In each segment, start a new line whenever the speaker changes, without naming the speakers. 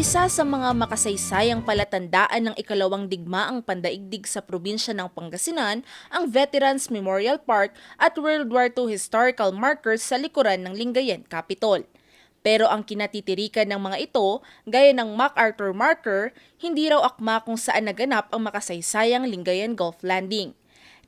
Isa sa mga makasaysayang palatandaan ng ikalawang digmaang pandaigdig sa probinsya ng Pangasinan ang Veterans Memorial Park at World War II historical markers sa likuran ng Lingayen Capitol. Pero ang kinatitirikan ng mga ito, gaya ng MacArthur marker, hindi raw akma kung saan naganap ang makasaysayang Lingayen Gulf Landing.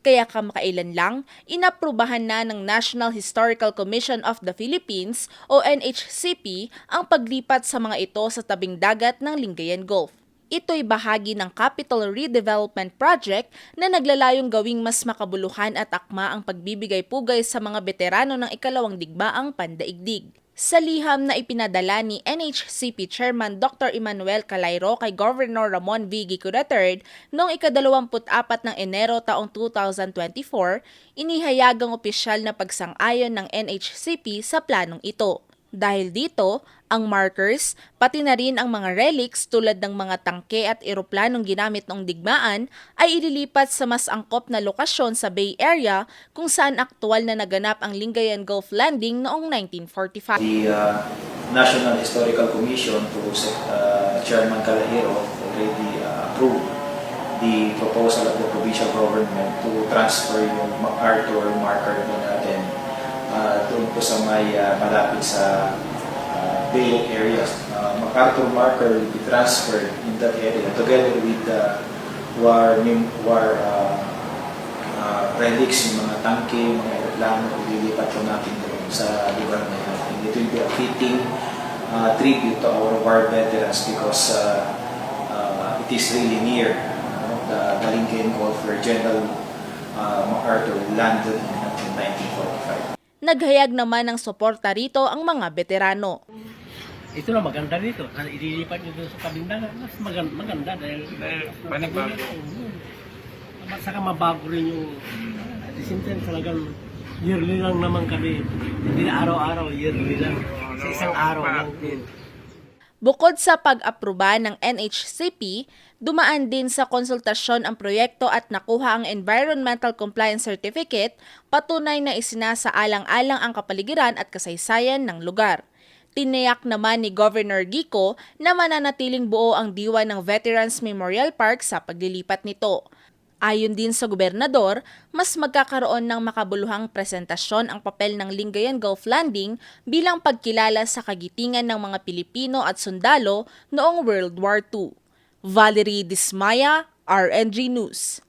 Kaya kamakailan lang, inaprubahan na ng National Historical Commission of the Philippines o NHCP ang paglipat sa mga ito sa tabing dagat ng Lingayen Gulf. Ito'y bahagi ng Capital Redevelopment Project na naglalayong gawing mas makabuluhan at akma ang pagbibigay pugay sa mga veterano ng ikalawang digmaang pandaigdig. Sa liham na ipinadala ni NHCP Chairman Dr. Emmanuel Calayro kay Governor Ramon V. Gico III noong ikadalawamput-apat ng Enero taong 2024, inihayagang opisyal na pagsang-ayon ng NHCP sa planong ito. Dahil dito, ang markers, pati na rin ang mga relics tulad ng mga tangke at eroplanong ginamit noong digmaan ay ililipat sa mas angkop na lokasyon sa Bay Area kung saan aktual na naganap ang Lingayen Gulf Landing noong 1945.
The uh, National Historical Commission to uh, Chairman Calahero already uh, approved the proposal of the provincial government to transfer yung MacArthur marker natin uh, doon po sa may uh, malapit sa uh, Bay areas. Uh, MacArthur marker will be transferred in that area together with the war, mem- war uh, uh, relics, yung mga tangke, yung mga aeroplano, ililipat po natin doon sa lugar na yan. And it will be a fitting uh, tribute to our war veterans because uh, uh, it is really near uh, the Galingayen Gulf where General uh, MacArthur landed in 1945.
Naghayag naman ng suporta rito ang mga veterano.
Ito na maganda dito. Ililipat nyo doon sa tabing dagat. Mas maganda, maganda dahil...
Dahil panibago.
At saka mabago rin yung... At the same time talagang yearly lang naman kami. Hindi na araw-araw, yearly lang. Sa isang araw lang.
Bukod sa pag-aproba ng NHCP, dumaan din sa konsultasyon ang proyekto at nakuha ang Environmental Compliance Certificate, patunay na isinasaalang-alang ang kapaligiran at kasaysayan ng lugar. Tinayak naman ni Governor Gico na mananatiling buo ang diwa ng Veterans Memorial Park sa paglilipat nito. Ayon din sa gobernador, mas magkakaroon ng makabuluhang presentasyon ang papel ng Lingayen Gulf Landing bilang pagkilala sa kagitingan ng mga Pilipino at sundalo noong World War II. Valerie Dismaya, RNG News.